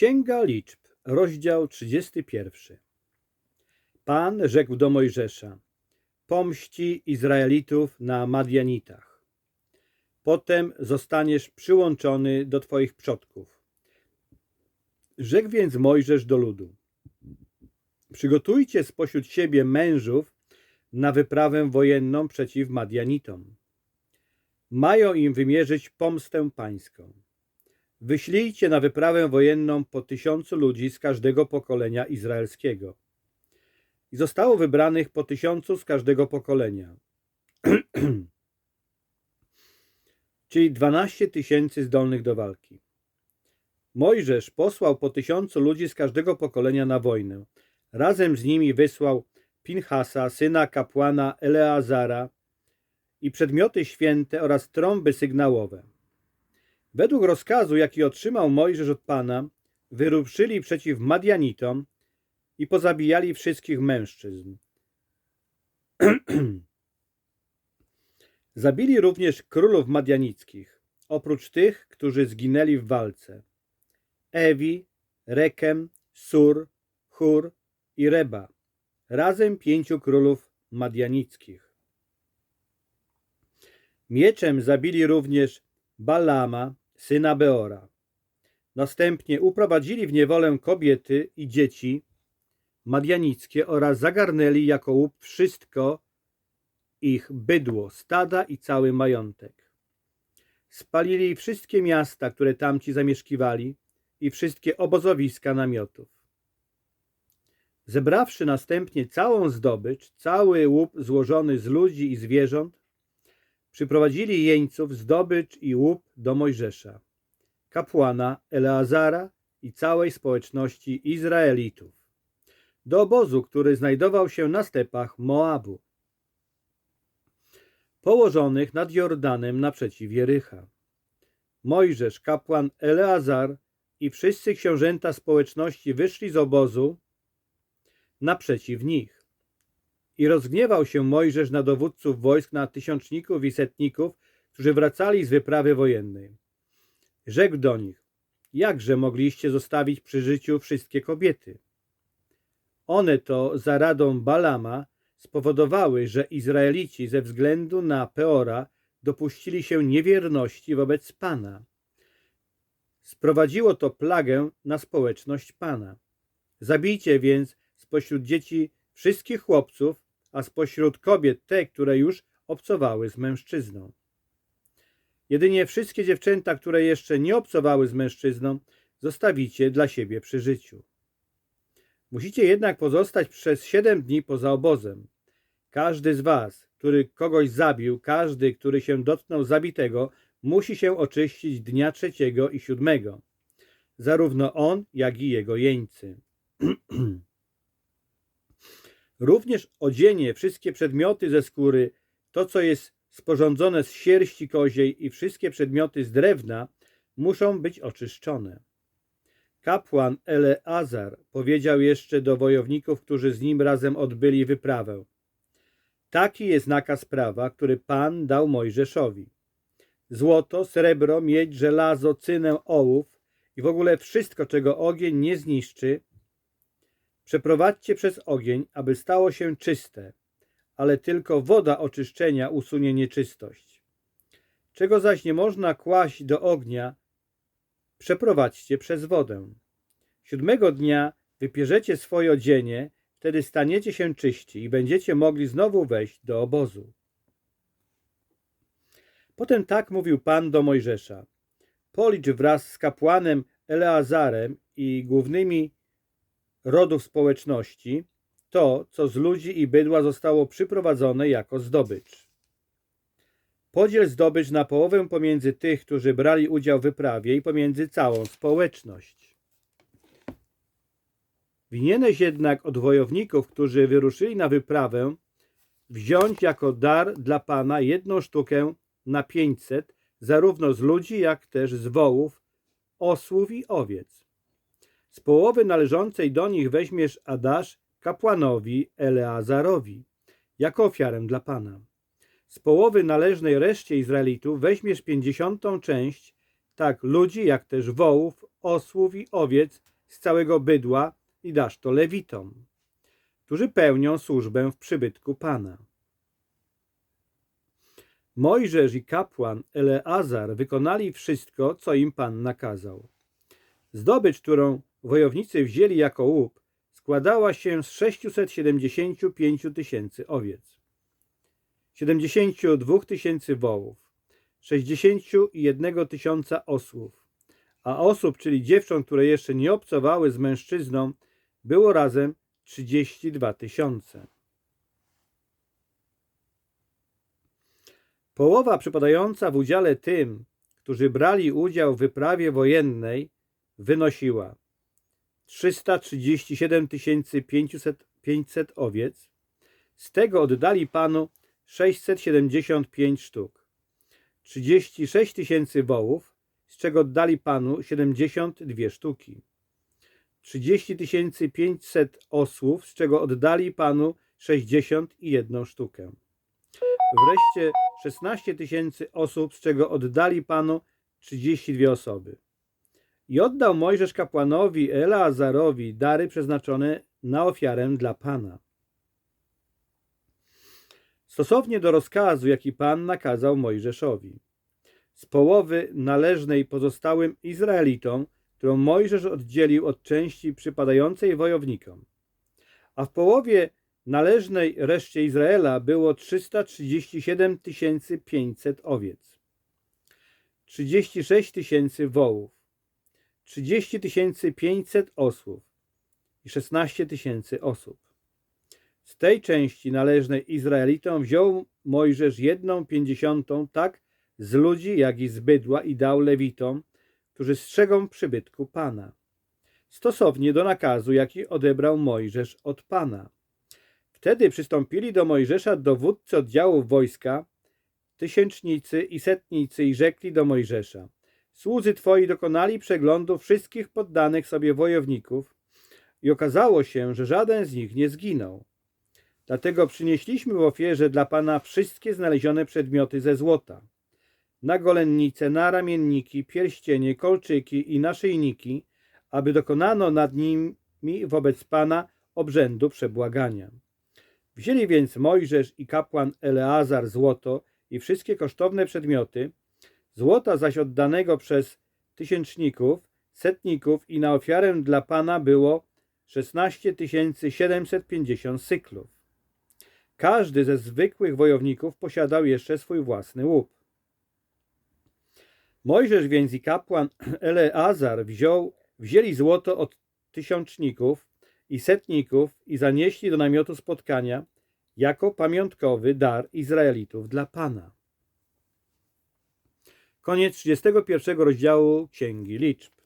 Księga Liczb, rozdział 31. Pan rzekł do Mojżesza: Pomści Izraelitów na Madianitach. Potem zostaniesz przyłączony do twoich przodków. Rzekł więc Mojżesz do ludu: Przygotujcie spośród siebie mężów na wyprawę wojenną przeciw Madianitom. Mają im wymierzyć pomstę pańską. Wyślijcie na wyprawę wojenną po tysiącu ludzi z każdego pokolenia izraelskiego. I zostało wybranych po tysiącu z każdego pokolenia. Czyli dwanaście tysięcy zdolnych do walki. Mojżesz posłał po tysiącu ludzi z każdego pokolenia na wojnę. Razem z nimi wysłał Pinchasa, syna kapłana Eleazara i przedmioty święte oraz trąby sygnałowe. Według rozkazu, jaki otrzymał Mojżesz od Pana, wyruszyli przeciw Madianitom i pozabijali wszystkich mężczyzn. Zabili również królów madianickich, oprócz tych, którzy zginęli w walce. Ewi, Rekem, Sur, Hur i Reba, razem pięciu królów madianickich. Mieczem zabili również Balama, syna Beora. Następnie uprowadzili w niewolę kobiety i dzieci madianickie oraz zagarnęli jako łup wszystko ich bydło, stada i cały majątek. Spalili wszystkie miasta, które tamci zamieszkiwali i wszystkie obozowiska namiotów. Zebrawszy następnie całą zdobycz, cały łup złożony z ludzi i zwierząt, przyprowadzili jeńców, zdobycz i łup do Mojżesza, kapłana Eleazara i całej społeczności Izraelitów, do obozu, który znajdował się na stepach Moabu, położonych nad Jordanem naprzeciw Jericha. Mojżesz, kapłan Eleazar i wszyscy książęta społeczności wyszli z obozu naprzeciw nich. I rozgniewał się Mojżesz na dowódców wojsk, na tysiączników i setników, którzy wracali z wyprawy wojennej. Rzekł do nich, jakże mogliście zostawić przy życiu wszystkie kobiety? One to za radą Balama spowodowały, że Izraelici ze względu na Peora dopuścili się niewierności wobec Pana. Sprowadziło to plagę na społeczność Pana. Zabijcie więc spośród dzieci wszystkich chłopców, a spośród kobiet te, które już obcowały z mężczyzną. Jedynie wszystkie dziewczęta, które jeszcze nie obcowały z mężczyzną, zostawicie dla siebie przy życiu. Musicie jednak pozostać przez siedem dni poza obozem. Każdy z was, który kogoś zabił, każdy, który się dotknął zabitego, musi się oczyścić dnia trzeciego i siódmego. Zarówno on, jak i jego jeńcy. Również odzienie, wszystkie przedmioty ze skóry, to co jest sporządzone z sierści koziej i wszystkie przedmioty z drewna muszą być oczyszczone. Kapłan Eleazar powiedział jeszcze do wojowników, którzy z nim razem odbyli wyprawę. Taki jest nakaz prawa, który Pan dał Mojżeszowi. Złoto, srebro, miedź, żelazo, cynę, ołów i w ogóle wszystko, czego ogień nie zniszczy, przeprowadźcie przez ogień, aby stało się czyste, ale tylko woda oczyszczenia usunie nieczystość. Czego zaś nie można kłaść do ognia, przeprowadźcie przez wodę. Siódmego dnia wypierzecie swoje odzienie, wtedy staniecie się czyści i będziecie mogli znowu wejść do obozu. Potem tak mówił Pan do Mojżesza. Policz wraz z kapłanem Eleazarem i głównymi rodów społeczności to, co z ludzi i bydła zostało przyprowadzone jako zdobycz. Podziel zdobycz na połowę pomiędzy tych, którzy brali udział w wyprawie i pomiędzy całą społeczność. Winieneś jednak od wojowników, którzy wyruszyli na wyprawę, wziąć jako dar dla Pana jedną sztukę na pięćset, zarówno z ludzi, jak też z wołów, osłów i owiec. Z połowy należącej do nich weźmiesz Adasz kapłanowi Eleazarowi, jako ofiarę dla Pana. Z połowy należnej reszcie Izraelitów weźmiesz pięćdziesiątą część, tak ludzi, jak też wołów, osłów i owiec, z całego bydła i dasz to lewitom, którzy pełnią służbę w przybytku Pana. Mojżesz i kapłan Eleazar wykonali wszystko, co im Pan nakazał. Zdobycz, którą wojownicy wzięli jako łup, składała się z 675 tysięcy owiec, 72 tysięcy wołów, 61 tysiąca osłów, a osób, czyli dziewcząt, które jeszcze nie obcowały z mężczyzną, było razem 32 tysiące. Połowa przypadająca w udziale tym, którzy brali udział w wyprawie wojennej, wynosiła 337 500, 500 owiec, z tego oddali Panu 675 sztuk, 36 tysięcy wołów, z czego oddali Panu 72 sztuki, 30 500 osłów, z czego oddali Panu 61 sztukę. Wreszcie 16 tysięcy osób, z czego oddali Panu 32 osoby. I oddał Mojżesz kapłanowi Eleazarowi dary przeznaczone na ofiarę dla Pana. Stosownie do rozkazu, jaki Pan nakazał Mojżeszowi. Z połowy należnej pozostałym Izraelitom, którą Mojżesz oddzielił od części przypadającej wojownikom. A w połowie należnej reszcie Izraela było 337 500 owiec, 36 tysięcy wołów, 30 500 osłów i 16 tysięcy osób. Z tej części należnej Izraelitom wziął Mojżesz jedną pięćdziesiątą tak z ludzi, jak i z bydła i dał Lewitom, którzy strzegą przybytku Pana, stosownie do nakazu, jaki odebrał Mojżesz od Pana. Wtedy przystąpili do Mojżesza dowódcy oddziałów wojska, tysięcznicy i setnicy i rzekli do Mojżesza Słudzy twoi dokonali przeglądu wszystkich poddanych sobie wojowników i okazało się, że żaden z nich nie zginął. Dlatego przynieśliśmy w ofierze dla Pana wszystkie znalezione przedmioty ze złota. Nagolennice, naramienniki, pierścienie, kolczyki i naszyjniki, aby dokonano nad nimi wobec Pana obrzędu przebłagania. Wzięli więc Mojżesz i kapłan Eleazar złoto i wszystkie kosztowne przedmioty, złota zaś oddanego przez tysięczników, setników i na ofiarę dla Pana było 16 750 syklów. Każdy ze zwykłych wojowników posiadał jeszcze swój własny łup. Mojżesz więc i kapłan Eleazar wziął, wzięli złoto od tysiączników i setników i zanieśli do namiotu spotkania jako pamiątkowy dar Izraelitów dla Pana. Koniec 31 rozdziału Księgi Liczb.